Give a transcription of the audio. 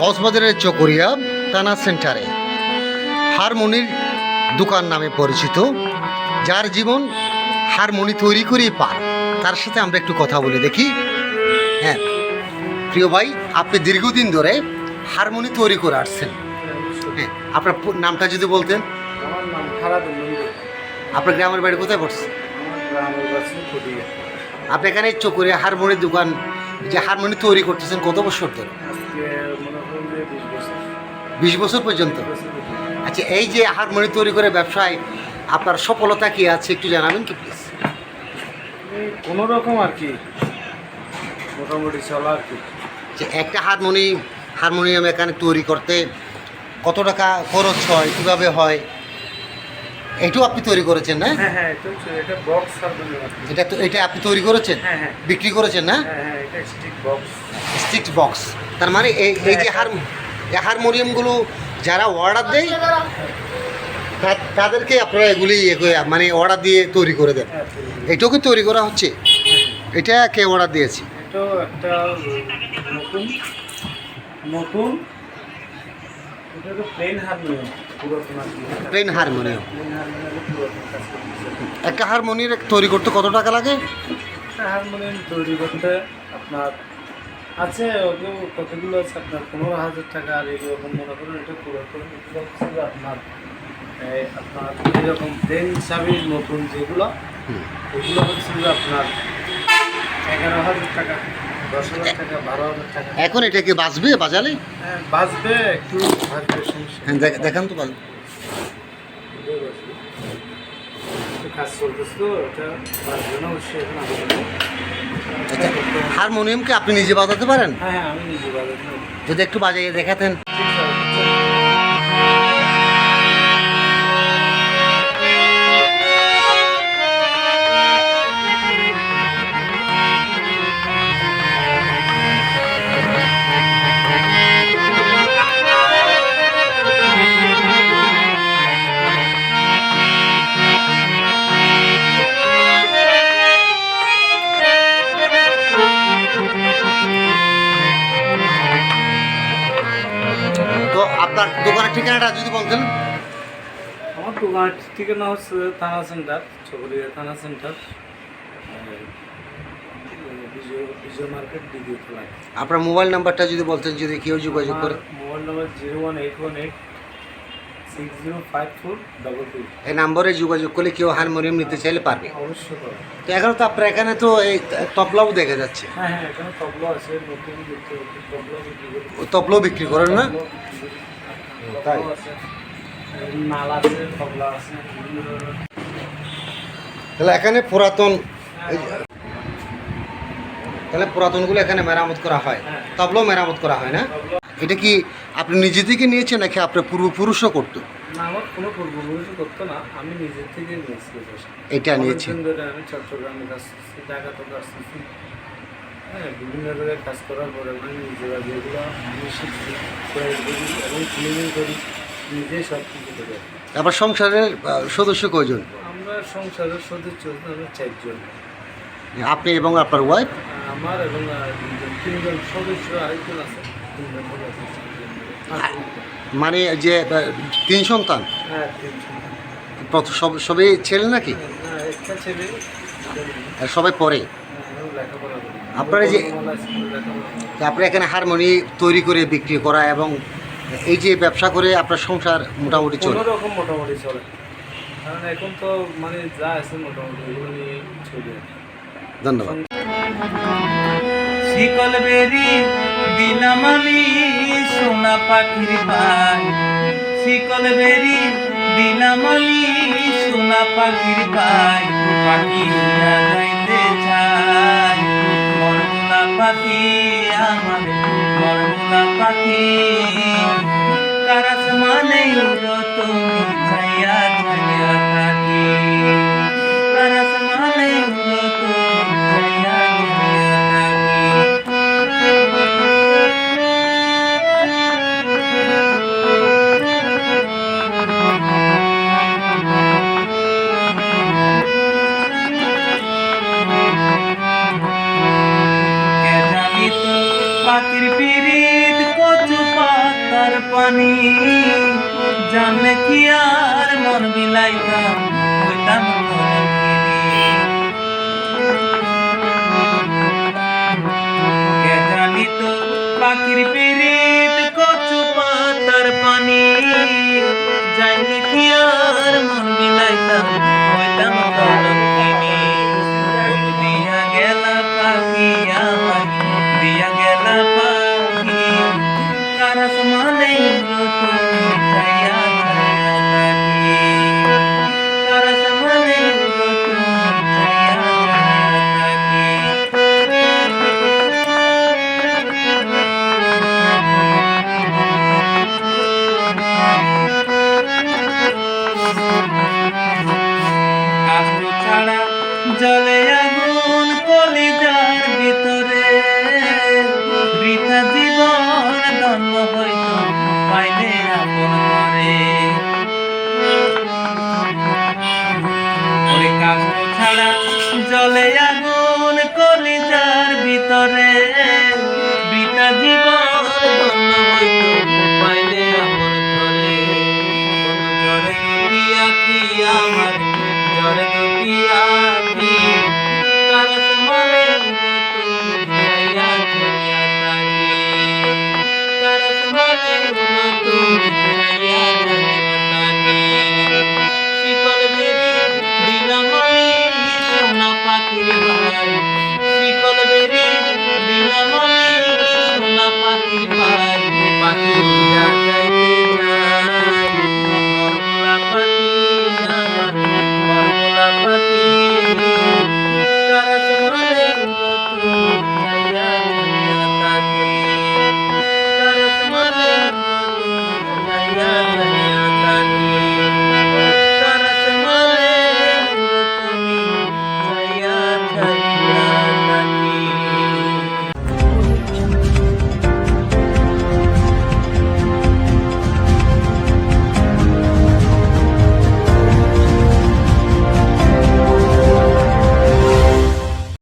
কক্সবাজারের চকরিয়া টানা সেন্টারে। হারমোনির দোকান নামে পরিচিত যার জীবন হারমোনি তৈরি করেই পার। তার সাথে আমরা একটু কথা বলে দেখি। হ্যাঁ প্রিয় ভাই আপনি দীর্ঘদিন ধরে হারমোনি তৈরি করে আসছেন। হ্যাঁ আপনার নামটা যদি বলতেন। আপনার গ্রামের বাড়ি কোথায় পড়ছে? আপনি এখানে চকরিয়া হারমোনির দোকান যে হারমোনি তৈরি করতেছেন কত বছর ধরে? বিশ বছর। পর্যন্ত? আচ্ছা এই যে হারমোনি তৈরি করে ব্যবসায় আপনার সফলতা কি আছে একটু জানাবেন কি প্লিজ কোনো রকম আর কি মোটামুটি চলা আর কি। যে একটা হারমোনি হারমোনিয়াম এখানে তৈরি করতে কত টাকা খরচ হয় কীভাবে হয়? এটাও আপনি তৈরি করেছেন না? হ্যাঁ হ্যাঁ এটা বক্স এটা তো এটা আপনি তৈরি করেছেন? হ্যাঁ হ্যাঁ। বিক্রি করেছেন না? হ্যাঁ হ্যাঁ এটা স্টিক বক্স স্টিক বক্স তার মানে এই এই যে হার এই হারমোনিয়ামগুলো যারা অর্ডার দেয় তাদেরকে আপনারা এগুলি ইয়ে মানে অর্ডার দিয়ে তৈরি করে দেন। হ্যাঁ এটাও কি তৈরি করা হচ্ছে? এটা কে অর্ডার দিয়েছে? এটাও একটা নতুন নতুন এটা তো প্লেন হারমোনিয়াম। প্লেন হারমোনিয়াম একটা হারমোনিয়াম তৈরি করতে কত টাকা লাগে? একটা হারমোনিয়াম তৈরি করতে আপনার আছে ওগুলো কতগুলো আছে আপনার? পনেরো হাজার টাকা আর এরকম মনে করুন এটা পুরাতন আপনার এই আপনার এরকম প্লেন হিসাবে নতুন যেগুলো। এগুলো হচ্ছে আপনার এগারো হাজার টাকা। এখন এটা কি বাঁচবে বাজালে? হ্যাঁ বাঁচবে একটু হ্যাঁ দেখান তো ভালো আচ্ছা হারমোনিয়ামকে আপনি নিজে বাজাতে পারেন? হ্যাঁ। যদি একটু বাজাই দেখাতেন। ঠিকানাটা যদি বলতেন। আমার দোকানের ঠিকানা হচ্ছে থানা সেন্টার চকরিয়া থানা সেন্টার। আপনার মোবাইল নাম্বারটা যদি বলতেন যদি কেউ যোগাযোগ করে। Mobile number zero one eight one eight six zero five four double two এই নাম্বারে যোগাযোগ করলে কেউ হারমোনিয়াম নিতে চাইলে পারবে। অবশ্যই তো এখন তো আপনার এখানে তো এই তবলাও দেখা যাচ্ছে। হ্যাঁ হ্যাঁ এখানে তবলা আছে নতুন বিক্রি তবলাও বিক্রি করেন না। তাই? নাল আছে তবলা আছে তাহলে এখানে পুরাতন তাহলে পুরাতনগুলো এখানে মেরামত করা হয়। হ্যাঁ। তবলাও মেরামত করা হয় না? এটা কি আপনি নিজে থেকে নিয়েছেন নাকি আপনার পূর্বপুরুষও করতো? না আমার কোনো পূর্বপুরুষ করতো না আমি নিজের থেকে নিয়েছি এটা। ধরে আমি চট্টগ্রামে কাজ করছি ঢাকাতে কাজ হ্যাঁ বিভিন্ন জায়গায় কাজ করার পরে নিজেরা যেগুলো আমি শিখছি তৈরি করি এবং ক্লিনিং করি নিজেই সব কিছু করে। আবার সংসারের সদস্য কয়জন? আমরা সংসারের সদস্য আমরা চারজন। আপনি এবং আপনার ওয়াইফ আমার এবং তিনজন সদস্য আরেকজন আছে মানে যে তিন সন্তান? হ্যাঁ তিনজন প্রথ- সব সবই ছেলে নাকি? হ্যাঁ একটা ছেলে আর সবাই পড়ে? হ্যাঁ, লেখাপড়া আপনারা যে- বর্তমানে স্কুলে লেখাপড়া করি। তো আপনি এখানে হারমোনি তৈরি করে বিক্রি করা এবং এই যে ব্যবসা করে আপনার সংসার মোটামুটি চলে। কোনো রকম মোটামুটি চলে। কারণ এখন তো মানে যা আছে মোটামুটি এগুলো নিয়ে চলে। ধন্যবাদ। শিকল বেরি দিলাম সোনা পাখির ভাই শিকল বেরি সোনা পাখির ভাই পাখি উড়া পানি জানে কি আর মন মিলাইতাম? হইতাম জানি তো পাখির পিরিত কচু পাতার পানি? আপন